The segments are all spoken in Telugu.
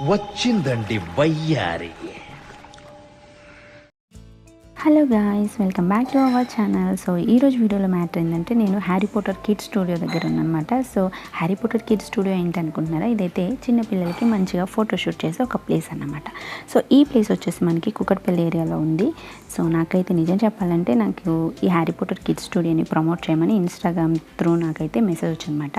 వచ్చిందండి వయ్యారి. Hello guys welcome back to our channel so ఈరోజు వీడియోలో మ్యాటర్ ఏంటంటే నేను హ్యారీ పోటర్ కిడ్ స్టూడియో దగ్గర ఉన్నానమాట. So Harry Potter kid studio ఏంటనుకుంటున్నారా? ఇదైతే చిన్నపిల్లలకి మంచిగా ఫోటోషూట్ చేసే ఒక ప్లేస్ అన్నమాట. సో ఈ ప్లేస్ వచ్చేసి మనకి కుకట్పల్లి ఏరియాలో ఉంది. సో నాకైతే నిజం చెప్పాలంటే నాకు ఈ హ్యారీ పోటర్ కిడ్ స్టూడియోని ప్రమోట్ చేయమని ఇన్స్టాగ్రామ్ త్రూ నాకైతే మెసేజ్ వచ్చిందన్నమాట.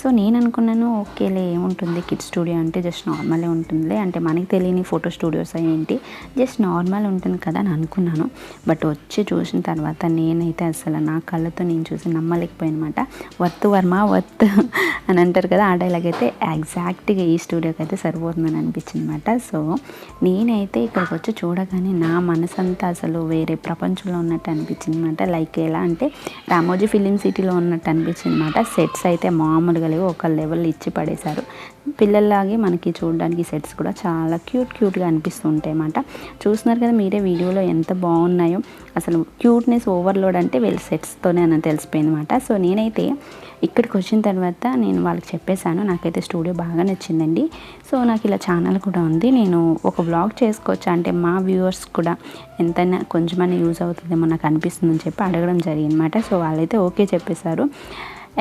సో నేను అనుకున్నాను ఓకేలే ఏముంటుంది? కిడ్ స్టూడియో అంటే జస్ట్ నార్మలే ఉంటుందిలే. అంటే మనకి తెలియని ఫోటో స్టూడియోస్ ఏంటి? జస్ట్ నార్మల్ ఉంటుంది కదా అని అనుకున్నాను. బట్ వచ్చి చూసిన తర్వాత నేనైతే అసలు నా కళ్ళతో నేను చూసి నమ్మలేకపోయానమాట. వర్త్ వర్మ వర్త్ అని అంటారు కదా ఆ డైలాగ్ అయితే ఎగ్జాక్ట్గా ఈ స్టూడియోకి అయితే సరిపోతుందని అనిపించింది అనమాట సో నేనైతే ఇక్కడికి వచ్చి చూడగానే నా మనసంతా అసలు వేరే ప్రపంచంలో ఉన్నట్టు అనిపించింది అనమాట లైక్ ఎలా అంటే రామోజీ ఫిలిం సిటీలో ఉన్నట్టు అనిపించింది అనమాట సెట్స్ అయితే మామూలుగా లేవు ఒక లెవెల్ ఇచ్చి పడేశారు. పిల్లల్లాగే మనకి చూడడానికి సెట్స్ కూడా చాలా క్యూట్ క్యూట్గా అనిపిస్తూ ఉంటాయి అన్నమాట చూస్తున్నారు కదా మీరే వీడియోలో ఎంత బాగుంది బాగున్నాయో. అసలు క్యూట్నెస్ ఓవర్లోడ్ అంటే వీళ్ళ సెట్స్తోనే అని తెలిసిపోయింది అనమాట సో నేనైతే ఇక్కడికి వచ్చిన తర్వాత నేను వాళ్ళకి చెప్పేశాను. నాకైతే స్టూడియో బాగా నచ్చిందండి. సో నాకు ఇలా ఛానల్ కూడా ఉంది. నేను ఒక బ్లాగ్ చేసుకోవచ్చా అంటే మా వ్యూవర్స్ కూడా ఎంతైనా కొంచెమైనా యూజ్ అవుతుందేమో నాకు అనిపిస్తుందని చెప్పి అడగడం జరిగిందన్నమాట. సో వాళ్ళైతే ఓకే చెప్పేశారు.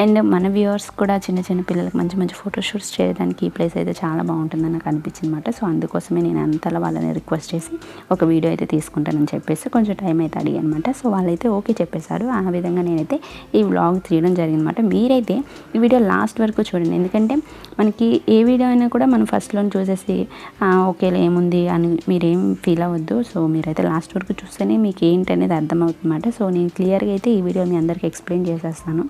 అండ్ మన వ్యూవర్స్ కూడా చిన్న చిన్న పిల్లలకు మంచి మంచి ఫోటోషూట్స్ చేయడానికి ఈ ప్లేస్ అయితే చాలా బాగుంటుందని నాకు అనిపించింది అనమాట సో అందుకోసమే నేను అంతలా వాళ్ళని రిక్వెస్ట్ చేసి ఒక వీడియో అయితే తీసుకుంటానని చెప్పేసి కొంచెం టైం అయితే అడిగాను అనమాట సో వాళ్ళైతే ఓకే చెప్పేశారు. ఆ విధంగా నేనైతే ఈ వ్లాగ్ తీయడం జరిగిందనమాట మీరైతే ఈ వీడియో లాస్ట్ వరకు చూడండి. ఎందుకంటే మనకి ఏ వీడియో అయినా కూడా మనం ఫస్ట్లో చూసేసి ఒకేలా ఓకేలే ఏముంది? అని మీరేం ఫీల్ అవ్వద్దు. సో మీరైతే లాస్ట్ వరకు చూస్తేనే మీకు ఏంటనేది అర్థమవుతుందన్నమాట సో నేను క్లియర్గా అయితే ఈ వీడియో మీ అందరికీ ఎక్స్ప్లెయిన్ చేసేస్తాను.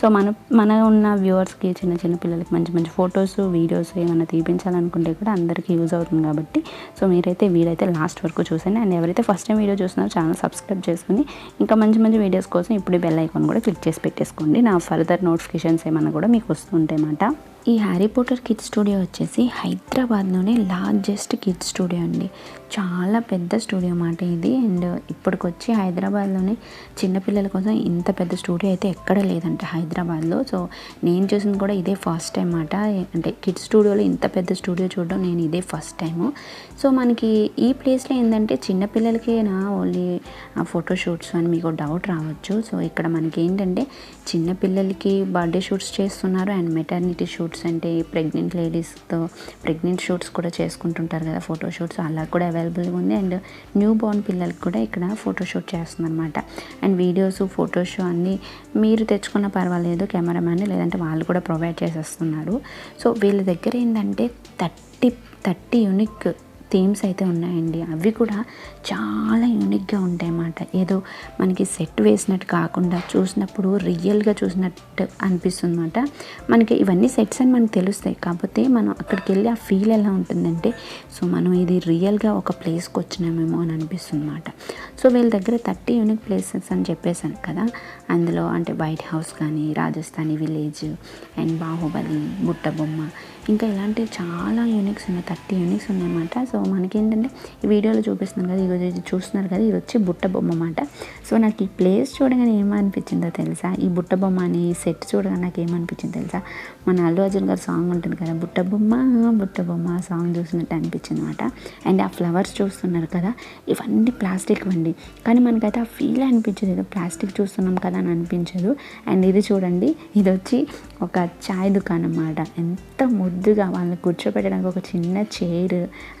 సో మనం మన ఉన్న వ్యూవర్స్కి చిన్న చిన్న పిల్లలకి మంచి మంచి ఫొటోస్ వీడియోస్ ఏమైనా తీపించాలనుకుంటే కూడా అందరికీ యూజ్ అవుతుంది కాబట్టి. సో మీరైతే వీడైతే లాస్ట్ వరకు చూసండి అండ్ ఎవరైతే ఫస్ట్ టైం వీడియో చూస్తున్నారో ఛానల్ సబ్స్క్రైబ్ చేసుకుని ఇంకా మంచి మంచి వీడియోస్ కోసం ఇప్పుడు బెల్ ఐకాన్ కూడా క్లిక్ చేసి పెట్టేసుకోండి. నా ఫర్దర్ నోటిఫికేషన్స్ ఏమైనా కూడా మీకు వస్తూ ఉంటాయన్నమాట ఈ హ్యారీ పోటర్ కిడ్స్ స్టూడియో వచ్చేసి హైదరాబాద్లోనే లార్జెస్ట్ కిడ్స్ స్టూడియో అండి. చాలా పెద్ద స్టూడియో మాట ఇది. అండ్ ఇప్పటికొచ్చి హైదరాబాద్లోనే చిన్నపిల్లల కోసం ఇంత పెద్ద స్టూడియో అయితే ఎక్కడ లేదంట హైదరాబాద్లో. సో నేను చూసింది కూడా ఇదే ఫస్ట్ టైం మాట. అంటే కిడ్స్ స్టూడియోలో ఇంత పెద్ద స్టూడియో చూడడం నేను ఇదే ఫస్ట్ టైము సో మనకి ఈ ప్లేస్లో ఏంటంటే చిన్నపిల్లలకేనా ఓన్లీ ఫోటోషూట్స్ అని మీకు డౌట్ రావచ్చు. సో ఇక్కడ మనకి ఏంటంటే చిన్నపిల్లలకి బర్త్డే షూట్స్ చేస్తున్నారు అండ్ మెటర్నిటీ షూట్స్ అంటే ప్రెగ్నెంట్ లేడీస్తో ప్రెగ్నెంట్ షూట్స్ కూడా చేసుకుంటుంటారు కదా ఫోటో షూట్స్. అలా కూడా అవైలబుల్గా ఉంది. అండ్ న్యూ బోర్న్ పిల్లలకి కూడా ఇక్కడ ఫోటో షూట్ చేస్తుందనమాట అండ్ వీడియోస్ ఫోటోస్ అన్నీ మీరు తెచ్చుకున్న పర్వాలేదు కెమెరామ్యాన్ లేదంటే వాళ్ళు కూడా ప్రొవైడ్ చేసేస్తున్నారు. సో వీళ్ళ దగ్గర ఏంటంటే థర్టీ థర్టీ యూనిక్ థీమ్స్ అయితే ఉన్నాయండి. అవి కూడా చాలా యూనిక్గా ఉంటాయి అన్నమాట ఏదో మనకి సెట్ వేసినట్టు కాకుండా చూసినప్పుడు రియల్గా చూసినట్టు అనిపిస్తుంది అనమాట మనకి ఇవన్నీ సెట్స్ అని మనకు తెలుస్తాయి. కాకపోతే మనం అక్కడికి వెళ్ళి ఆ ఫీల్ ఎలా ఉంటుందంటే సో మనం ఇది రియల్గా ఒక ప్లేస్కి వచ్చినామేమో అని అనిపిస్తుంది అనమాట సో వీళ్ళ దగ్గర థర్టీ యూనిక్ ప్లేసెస్ అని చెప్పేశాను కదా. అందులో అంటే వైట్ హౌస్ కానీ రాజస్థానీ విలేజ్ అండ్ బాహుబలి బుట్ట బొమ్మ ఇంకా ఇలాంటి చాలా యూనిక్స్ ఉన్నాయి థర్టీ యూనిక్స్ ఉన్నాయన్నమాట. సో మనకేంటంటే ఈ వీడియోలో చూపిస్తున్నాం కదా ఈరోజు ఇది చూస్తున్నారు కదా ఇది వచ్చి బుట్ట బొమ్మ అన్నమాట. సో నాకు ఈ ప్లేస్ చూడగానే ఏమనిపించిందో తెలుసా? ఈ బుట్ట బొమ్మ అని సెట్ చూడగానే నాకు ఏమనిపించిందో తెలుసా? మన అల్లు అర్జున్ గారి సాంగ్ ఉంటుంది కదా బుట్ట బొమ్మ బుట్ట బొమ్మ సాంగ్ చూసినట్టు అనిపించింది అనమాట అండ్ ఆ ఫ్లవర్స్ చూస్తున్నారు కదా ఇవన్నీ ప్లాస్టిక్ వండి కానీ మనకైతే ఆ ఫీల్ అనిపించదు ఏదో ప్లాస్టిక్ చూస్తున్నాం కదా అని అనిపించదు. అండ్ ఇది చూడండి ఇది వచ్చి ఒక చాయ్ దుకాణం అన్నమాట. ఎంత ముద్దుగా వాళ్ళని కూర్చోబెట్టడానికి ఒక చిన్న చైర్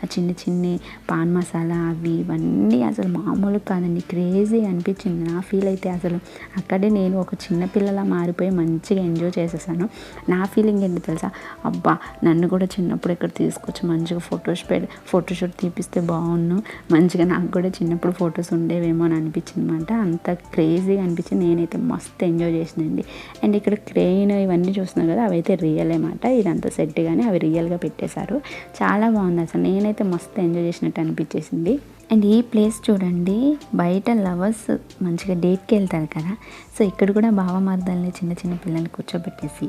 ఆ చిన్న చిన్ని పాన్ మసాలా అవి ఇవన్నీ అసలు మామూలు కాదండి. క్రేజీ అనిపించింది. నా ఫీల్ అయితే అసలు అక్కడే నేను ఒక చిన్న పిల్లలా మారిపోయి మంచిగా ఎంజాయ్ చేసేసాను. నా ఫీలింగ్ ఏంటి తెలుసా? అబ్బా నన్ను కూడా చిన్నప్పుడు ఇక్కడ తీసుకొచ్చి మంచిగా ఫొటోస్ పె ఫోటోషూట్ తీపిస్తే బాగున్ను. మంచిగా నాకు కూడా చిన్నప్పుడు ఫొటోస్ ఉండేవేమో అని అనిపించింది అనమాట అంత క్రేజీగా అనిపించింది. నేనైతే మస్తు ఎంజాయ్ చేసినండి. అండ్ ఇక్కడ క్రెయిన్ ఇవన్నీ చూస్తున్నాను కదా అవైతే రియల్ అనమాట ఇదంతా సెట్ కానీ అవి రియల్గా పెట్టేశారు. చాలా బాగుంది అసలు. నేనైతే మస్తు ఎంజాయ్ చేసినట్టు అనిపించేసింది. అండ్ ఈ ప్లేస్ చూడండి బయట లవర్స్ మంచిగా డేట్కి వెళ్తారు కదా. సో ఇక్కడ కూడా భావమార్దాలని చిన్న చిన్న పిల్లల్ని కూర్చోబెట్టేసి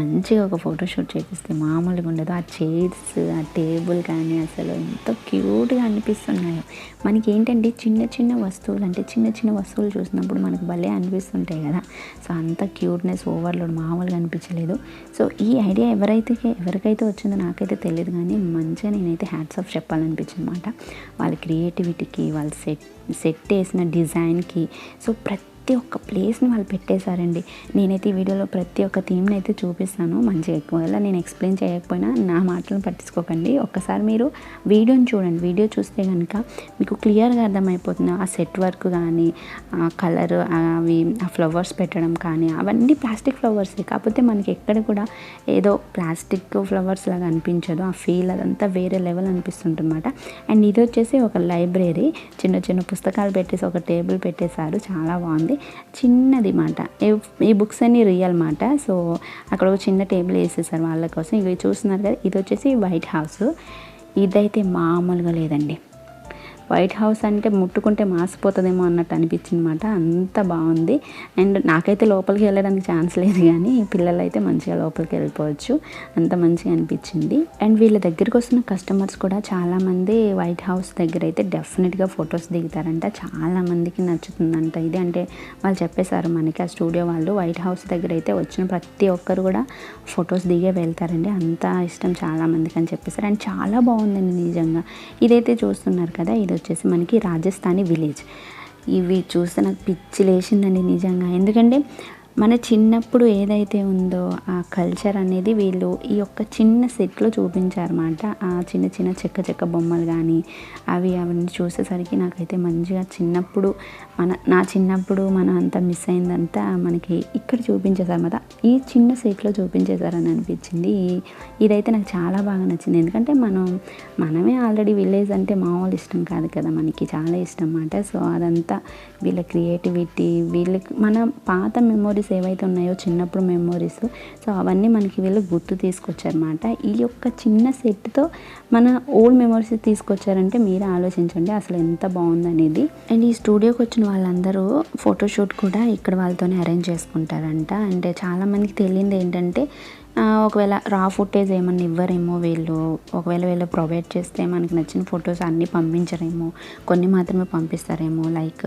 మంచిగా ఒక ఫోటోషూట్ చేపిస్తే మామూలుగా ఉండదు. ఆ చైర్స్ ఆ టేబుల్ కానీ అసలు ఎంత క్యూట్గా అనిపిస్తున్నాయో. మనకి ఏంటంటే చిన్న చిన్న వస్తువులు అంటే చిన్న చిన్న వస్తువులు చూసినప్పుడు మనకు భలే అనిపిస్తుంటాయి కదా. సో అంత క్యూట్నెస్ ఓవర్లోడ్ మామూలుగా అనిపించలేదు. సో ఈ ఐడియా ఎవరైతే ఎవరికైతే వచ్చిందో నాకైతే తెలియదు కానీ మంచిగా నేనైతే హ్యాట్స్ ఆఫ్ చెప్పాలనిపించింది అనమాట వాళ్ళ క్రియేటివిటీకి వాళ్ళ సెట్ సెట్ వేసిన డిజైన్కి సో ప్రతి ప్రతి ఒక్క ప్లేస్ని వాళ్ళు పెట్టేశారండి. నేనైతే ఈ వీడియోలో ప్రతి ఒక్క థీమ్ని అయితే చూపిస్తాను. మంచిగా ఎక్కువగా నేను ఎక్స్ప్లెయిన్ చేయకపోయినా నా మాటలను పట్టించుకోకండి. ఒక్కసారి మీరు వీడియోని చూడండి. వీడియో చూస్తే కనుక మీకు క్లియర్గా అర్థమైపోతుంది. ఆ సెట్ వర్క్ కానీ ఆ కలర్ అవి ఆ ఫ్లవర్స్ పెట్టడం కానీ అవన్నీ ప్లాస్టిక్ ఫ్లవర్స్ కాకపోతే మనకి ఎక్కడ కూడా ఏదో ప్లాస్టిక్ ఫ్లవర్స్ లాగా అనిపించదు. ఆ ఫీల్ అదంతా వేరే లెవెల్ అనిపిస్తుందన్నమాట. అండ్ ఇది వచ్చేసి ఒక లైబ్రరీ చిన్న చిన్న పుస్తకాలు పెట్టేసి ఒక టేబుల్ పెట్టేశారు. చాలా బాగుంది. చిన్నది మాట. ఈ బుక్స్ అన్ని రియల్ మాట. సో అక్కడ ఒక చిన్న టేబుల్ వేసేసారు వాళ్ళ కోసం. ఇవి చూస్తున్నారు కదా ఇది వచ్చేసి వైట్ హౌస్. ఇదైతే మామూలుగా లేదండి. వైట్ హౌస్ అంటే ముట్టుకుంటే మాసిపోతుందేమో అన్నట్టు అనిపించింది అనమాట అంత బాగుంది. అండ్ నాకైతే లోపలికి వెళ్ళడానికి ఛాన్స్ లేదు కానీ పిల్లలు అయితే మంచిగా లోపలికి వెళ్ళిపోవచ్చు. అంత మంచిగా అనిపించింది. అండ్ వీళ్ళ దగ్గరికి వస్తున్న కస్టమర్స్ కూడా చాలామంది వైట్ హౌస్ దగ్గర అయితే డెఫినెట్గా ఫొటోస్ దిగుతారంట. చాలామందికి నచ్చుతుందంట ఇది. అంటే వాళ్ళు చెప్పేశారు మనకి ఆ స్టూడియో వాళ్ళు వైట్ హౌస్ దగ్గర అయితే వచ్చిన ప్రతి ఒక్కరు కూడా ఫొటోస్ దిగే వెళ్తారండి. అంత ఇష్టం చాలా మందికి అని చెప్పేశారు. అండ్ చాలా బాగుందండి నిజంగా. ఇదైతే చూస్తున్నారు కదా ఇది వచ్చేసి మనకి రాజస్థానీ విలేజ్. ఇవి చూస్తే నాకు పిచ్చి లేచిందండి నిజంగా. ఎందుకంటే మన చిన్నప్పుడు ఏదైతే ఉందో ఆ కల్చర్ అనేది వీళ్ళు ఈ యొక్క చిన్న సెట్లో చూపించారన్నమాట. ఆ చిన్న చిన్న చెక్క చెక్క బొమ్మలు కానీ అవి అవన్నీ చూసేసరికి నాకైతే మంచిగా చిన్నప్పుడు మన నా చిన్నప్పుడు మనం అంతా మిస్ అయిందంతా మనకి ఇక్కడ చూపించేసారన్నమాట ఈ చిన్న సెట్లో చూపించేశారని అనిపించింది. ఇదైతే నాకు చాలా బాగా నచ్చింది. ఎందుకంటే మనం మనమే ఆల్రెడీ విలేజ్ అంటే మామూలు ఇష్టం కాదు కదా మనకి. చాలా ఇష్టం అన్నమాట. సో అదంతా వీళ్ళ క్రియేటివిటీ వీళ్ళకి మన పాత మెమోరీస్ ఏవైతే ఉన్నాయో చిన్నప్పుడు మెమోరీస్ సో అవన్నీ మనకి వీళ్ళు గుర్తు తీసుకొచ్చారన్నమాట. ఈ యొక్క చిన్న సెట్తో మన ఓల్డ్ మెమోరీస్ తీసుకొచ్చారంటే మీరే ఆలోచించండి అసలు ఎంత బాగుందనేది. అండ్ ఈ స్టూడియోకి వచ్చిన వాళ్ళందరూ ఫోటోషూట్ కూడా ఇక్కడ వాళ్ళతోనే అరేంజ్ చేసుకుంటారంట. అంటే చాలామందికి తెలియంది ఏంటంటే ఒకవేళ రా ఫుటేజ్ ఏమన్నా ఇవ్వరేమో వీళ్ళు ఒకవేళ వీళ్ళు ప్రొవైడ్ చేస్తే మనకి నచ్చిన ఫొటోస్ అన్నీ పంపించరేమో కొన్ని మాత్రమే పంపిస్తారేమో లైక్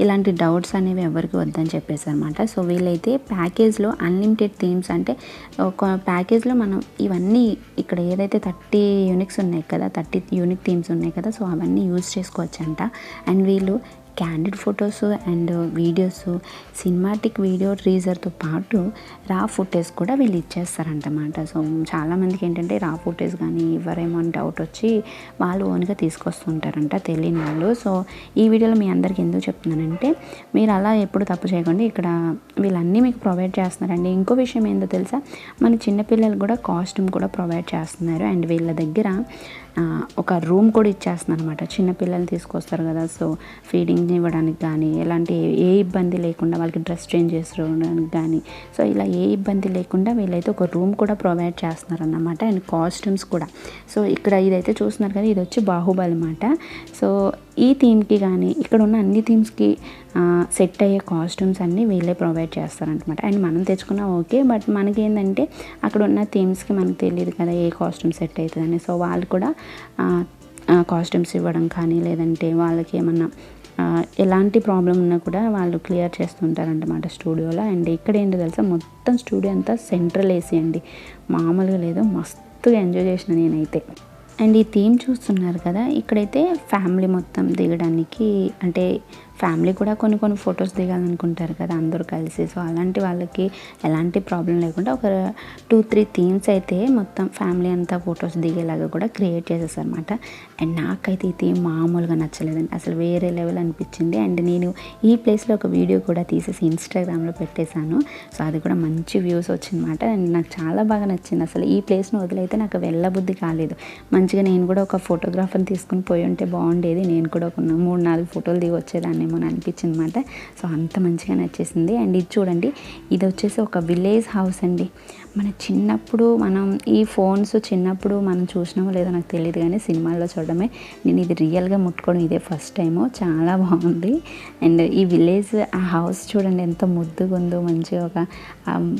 ఇలాంటి డౌట్స్ అనేవి ఎవరికి వద్దని చెప్పేసి అనమాట సో వీళ్ళైతే ప్యాకేజ్లో అన్లిమిటెడ్ థీమ్స్ అంటే ఒక ప్యాకేజ్లో మనం ఇవన్నీ ఇక్కడ ఏదైతే థర్టీ యూనిక్స్ ఉన్నాయి కదా థర్టీ యూనిక్ థీమ్స్ ఉన్నాయి కదా సో అవన్నీ యూజ్ చేసుకోవచ్చంట. అండ్ వీళ్ళు candid photos and videos cinematic video ట్రీజర్తో పాటు రా ఫుటేజ్ కూడా వీళ్ళు ఇచ్చేస్తారంటమాట సో చాలామందికి ఏంటంటే రా ఫుటేజ్ కానీ ఇవ్వరేమో అని డౌట్ వచ్చి వాళ్ళు ఓన్గా తీసుకొస్తుంటారంట తెలియని వాళ్ళు. సో ఈ వీడియోలో మీ అందరికీ ఎందుకు చెప్తున్నానంటే మీరు అలా ఎప్పుడు తప్పు చేయకండి. ఇక్కడ వీళ్ళన్నీ మీకు ప్రొవైడ్ చేస్తున్నారండి. ఇంకో విషయం ఏందో తెలుసా? మన చిన్నపిల్లలు కూడా కాస్ట్యూమ్ కూడా ప్రొవైడ్ చేస్తున్నారు. అండ్ వీళ్ళ దగ్గర ఒక రూమ్ కూడా ఇచ్చేస్తున్నాను అనమాట చిన్నపిల్లలు తీసుకొస్తారు కదా సో ఫీడింగ్ ఇవ్వడానికి కానీ ఎలాంటి ఏ ఇబ్బంది లేకుండా వాళ్ళకి డ్రెస్ చేంజ్ చేసుకోవడానికి కానీ సో ఇలా ఏ ఇబ్బంది లేకుండా వీళ్ళైతే ఒక రూమ్ కూడా ప్రొవైడ్ చేస్తున్నారు అన్నమాట అండ్ కాస్ట్యూమ్స్ కూడా. సో ఇక్కడ ఇదైతే చూస్తున్నారు కదా ఇది వచ్చి బాహుబలి అనమాట సో ఈ థీమ్కి కానీ ఇక్కడ ఉన్న అన్ని థీమ్స్కి సెట్ అయ్యే కాస్ట్యూమ్స్ అన్నీ వీళ్ళే ప్రొవైడ్ చేస్తారనమాట అండ్ మనం తెచ్చుకున్నా ఓకే బట్ మనకి ఏంటంటే అక్కడ ఉన్న థీమ్స్కి మనకు తెలియదు కదా ఏ కాస్ట్యూమ్ సెట్ అవుతుందని సో వాళ్ళు కూడా కాస్ట్యూమ్స్ ఇవ్వడం కానీ లేదంటే వాళ్ళకి ఏమన్నా ఎలాంటి ప్రాబ్లం ఉన్నా కూడా వాళ్ళు క్లియర్ చేస్తుంటారన్నమాట స్టూడియోలో. అండ్ ఇక్కడ ఏంటో తెలుసా మొత్తం స్టూడియో అంతా సెంట్రల్ ఏసీ అండి. మామూలుగా లేదు మస్తుగా ఎంజాయ్ చేసిన నేనైతే. అండ్ ఈ థీమ్ చూస్తున్నారు కదా ఇక్కడైతే ఫ్యామిలీ మొత్తం దిగడానికి అంటే ఫ్యామిలీ కూడా కొన్ని కొన్ని ఫొటోస్ దిగాలనుకుంటారు కదా అందరూ కలిసి. సో అలాంటి వాళ్ళకి ఎలాంటి ప్రాబ్లం లేకుండా ఒక టూ త్రీ థీమ్స్ అయితే మొత్తం ఫ్యామిలీ అంతా ఫొటోస్ దిగేలాగా కూడా క్రియేట్ చేసేసారనమాట అండ్ నాకైతే ఈ థీమ్ మామూలుగా నచ్చలేదండి. అసలు వేరే లెవెల్ అనిపించింది. అండ్ నేను ఈ ప్లేస్లో ఒక వీడియో కూడా తీసేసి ఇన్స్టాగ్రామ్లో పెట్టేశాను. సో అది కూడా మంచి వ్యూస్ వచ్చిందన్నమాట. అండ్ నాకు చాలా బాగా నచ్చింది. అసలు ఈ ప్లేస్ను వదిలైతే నాకు వెళ్ళబుద్ధి కాలేదు. మంచిగా నేను కూడా ఒక ఫోటోగ్రాఫర్ని తీసుకుని పోయి ఉంటే బాగుండేది. నేను కూడా ఒక మూడు నాలుగు ఫోటోలు దిగి వచ్చేదాన్ని వచ్చేదాన్నేమో అని అనిపించింది అనమాట సో అంత మంచిగా నచ్చేసింది. అండ్ ఇది చూడండి ఇది వచ్చేసి ఒక విలేజ్ హౌస్ అండి. మన చిన్నప్పుడు మనం ఈ ఫోన్స్ చిన్నప్పుడు మనం చూసినామో లేదో నాకు తెలియదు కానీ సినిమాల్లో చూడడమే. నేను ఇది రియల్గా ముట్టుకోవడం ఇదే ఫస్ట్ టైము. చాలా బాగుంది. అండ్ ఈ విలేజ్ ఆ హౌస్ చూడండి ఎంత ముద్దుగా ఉందో. మంచిగా ఒక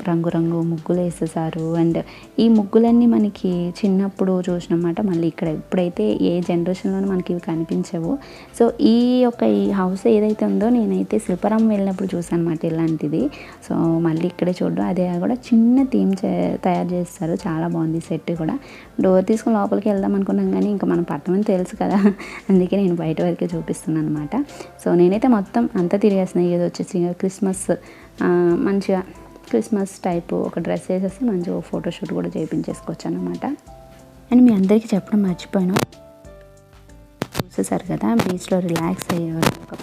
రంగురంగు ముగ్గులు వేసేసారు. అండ్ ఈ ముగ్గులన్నీ మనకి చిన్నప్పుడు చూసినమాట. మళ్ళీ ఇక్కడ ఇప్పుడైతే ఏ జనరేషన్లోనూ మనకి ఇవి కనిపించవు. సో ఈ యొక్క ఈ హౌస్ ఏదైతే ఉందో నేనైతే శిల్పరామం వెళ్ళినప్పుడు చూసాను అనమాట ఇలాంటిది. సో మళ్ళీ ఇక్కడే చూడడం. అదే కూడా చిన్న థీమ్ చే తయారు చేస్తారు. చాలా బాగుంది సెట్ కూడా. డోర్ తీసుకుని లోపలికి వెళ్దాం అనుకున్నాం కానీ ఇంకా మనం పట్టమని తెలుసు కదా. అందుకే నేను బయట వరకే చూపిస్తున్నాను అనమాట సో నేనైతే మొత్తం అంతా తిరిగేసిన ఏదో వచ్చేసి క్రిస్మస్ మంచిగా క్రిస్మస్ టైపు ఒక డ్రెస్ వేసేసి మంచిగా ఫోటోషూట్ కూడా చేయించేసుకోవచ్చు అనమాట అండ్ మీ అందరికీ చెప్పడం మర్చిపోయాను. చూసేసారు కదా బీచ్లో రిలాక్స్ అయ్యేవారు ఒక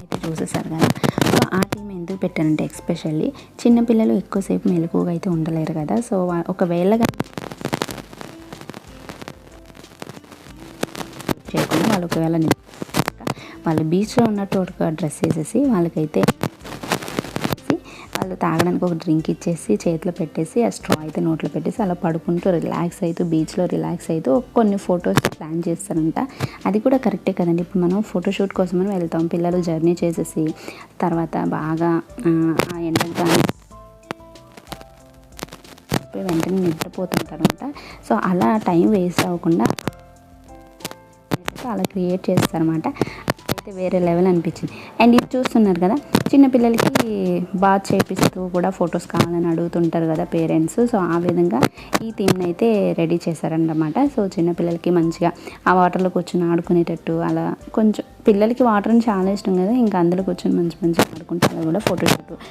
అయితే చూసేసారు కదా. సో ఆ టీం ఎందుకు పెట్టానంటే ఎక్స్పెషల్లీ చిన్నపిల్లలు ఎక్కువసేపు మెలకువగా అయితే ఉండలేరు కదా. సో ఒకవేళ చేయకుండా వాళ్ళు ఒకవేళ వాళ్ళు బీచ్లో ఉన్నట్టు ఒక డ్రెస్ వేసేసి వాళ్ళకైతే వాళ్ళు తాగడానికి ఒక డ్రింక్ ఇచ్చేసి చేతిలో పెట్టేసి ఆ స్ట్రా అయితే నోట్లో పెట్టేసి అలా పడుకుంటూ రిలాక్స్ అవుతూ బీచ్లో రిలాక్స్ అవుతూ కొన్ని ఫొటోస్ ప్లాన్ చేస్తారంట. అది కూడా కరెక్టే కదండి. ఇప్పుడు మనం ఫోటోషూట్ కోసమని వెళ్తాం. పిల్లలు జర్నీ చేసేసి తర్వాత బాగా ఆ, ఎండగా ఎండకు కానీ వెంటనే నిద్రపోతుంటారంట. సో అలా టైం వేస్ట్ అవ్వకుండా అలా క్రియేట్ చేస్తారన్నమాట. అయితే వేరే లెవెల్ అనిపించింది. అండ్ ఇది చూస్తున్నారు కదా చిన్నపిల్లలకి బాత్ చేపిస్తూ కూడా ఫొటోస్ కావాలని అడుగుతుంటారు కదా పేరెంట్స్. సో ఆ విధంగా ఈ థీమ్ని అయితే రెడీ చేశారనమాట సో చిన్నపిల్లలకి మంచిగా ఆ వాటర్లో కూర్చొని ఆడుకునేటట్టు అలా కొంచెం పిల్లలకి వాటర్ అని చాలా ఇష్టం కదా ఇంకా అందులో కూర్చొని మంచి మంచిగా ఆడుకుంటే అలా కూడా ఫోటోషూట్ షూట్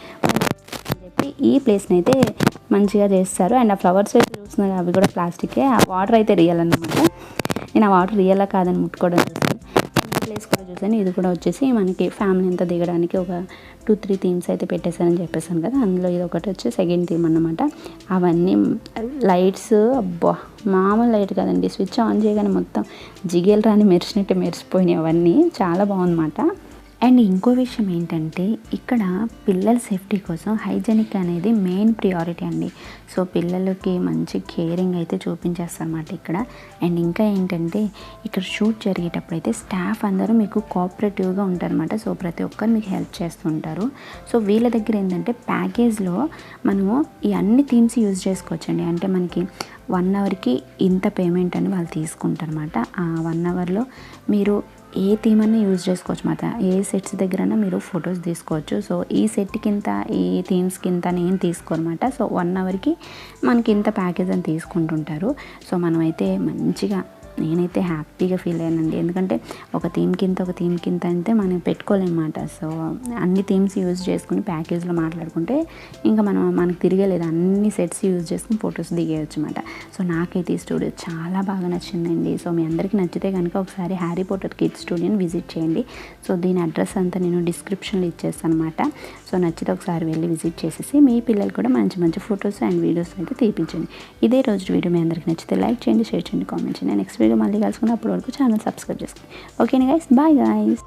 చెప్పి ఈ ప్లేస్ని అయితే మంచిగా చేస్తారు. అండ్ ఆ ఫ్లవర్స్ అయితే చూస్తున్నారు అవి కూడా ప్లాస్టికే. ఆ వాటర్ అయితే రియల్ అనమాట నేను ఆ వాటర్ రియలా కాదని ముట్టుకోవడం ప్లేస్ ఇది కూడా వచ్చేసి మనకి ఫ్యామిలీ అంతా దిగడానికి ఒక టూ త్రీ థీమ్స్ అయితే పెట్టేశారని చెప్పేసాను కదా. అందులో ఇది ఒకటి వచ్చి సెకండ్ థీమ్ అనమాట అవన్నీ లైట్స్ అబ్బా! మామూలు లైట్ కదండి. స్విచ్ ఆన్ చేయగానే మొత్తం జిగేలు రాని మెరిసినట్టు మెరిసిపోయినాయి అవన్నీ. చాలా బాగుందన్నమాట. అండ్ ఇంకో విషయం ఏంటంటే ఇక్కడ పిల్లల సేఫ్టీ కోసం హైజెనిక్ అనేది మెయిన్ ప్రియారిటీ అండి. సో పిల్లలకి మంచి కేరింగ్ అయితే చూపించేస్తారన్నమాట ఇక్కడ. అండ్ ఇంకా ఏంటంటే ఇక్కడ షూట్ జరిగేటప్పుడు అయితే స్టాఫ్ అందరూ మీకు కోఆపరేటివ్గా ఉంటారన్నమాట. సో ప్రతి ఒక్కరు మీకు హెల్ప్ చేస్తుంటారు సో వీళ్ళ దగ్గర ఏంటంటే ప్యాకేజ్లో మనము ఈ అన్ని థీమ్స్ యూజ్ చేసుకోవచ్చండి. అంటే మనకి వన్ అవర్కి ఇంత పేమెంట్ అని వాళ్ళు తీసుకుంటారనమాట ఆ వన్ అవర్లో మీరు ఏ థీమ్ అన్నా యూజ్ చేసుకోవచ్చు మాట ఏ సెట్స్ దగ్గరైనా మీరు ఫొటోస్ తీసుకోవచ్చు. సో ఈ సెట్ కింద ఈ థీమ్స్కి ఇంత నేను తీసుకోనమాట సో వన్ అవర్కి మనకి ఇంత ప్యాకేజ్ అని తీసుకుంటుంటారు. సో మనమైతే మంచిగా నేనైతే హ్యాపీగా ఫీల్ అయ్యానండి. ఎందుకంటే ఒక థీమ్ కింద ఒక థీమ్ కింద అంటే మనం పెట్టుకోలేమన్నమాట. సో అన్ని థీమ్స్ యూజ్ చేసుకుని ప్యాకేజ్లో మాట్లాడుకుంటే ఇంకా మనం మనకు తిరగలేదు అన్ని సెట్స్ యూజ్ చేసుకుని ఫొటోస్ దిగేయచ్చు అనమాట సో నాకైతే ఈ స్టూడియో చాలా బాగా నచ్చిందండి. సో మీ అందరికీ నచ్చితే కనుక ఒకసారి హ్యారీ పోటర్ కిడ్స్ స్టూడియోని విజిట్ చేయండి. సో దీని అడ్రస్ అంతా నేను డిస్క్రిప్షన్లో ఇచ్చేస్తాను అనమాట సో నచ్చితే ఒకసారి వెళ్ళి విజిట్ చేసేసి మీ పిల్లలు కూడా మంచి మంచి ఫొటోస్ అండ్ వీడియోస్ అయితే తీపించండి. ఇదే రోజు వీడియో మీ అందరికీ నచ్చితే లైక్ చేయండి షేర్ చేయండి కామెంట్ చేయండి. నెక్స్ట్ వీడియో మళ్ళీ కలుసుకుని అప్పటి వరకు ఛానల్ సబ్స్క్రైబ్ చేసుకోండి ఓకేనా గైస్ బాయ్ గైస్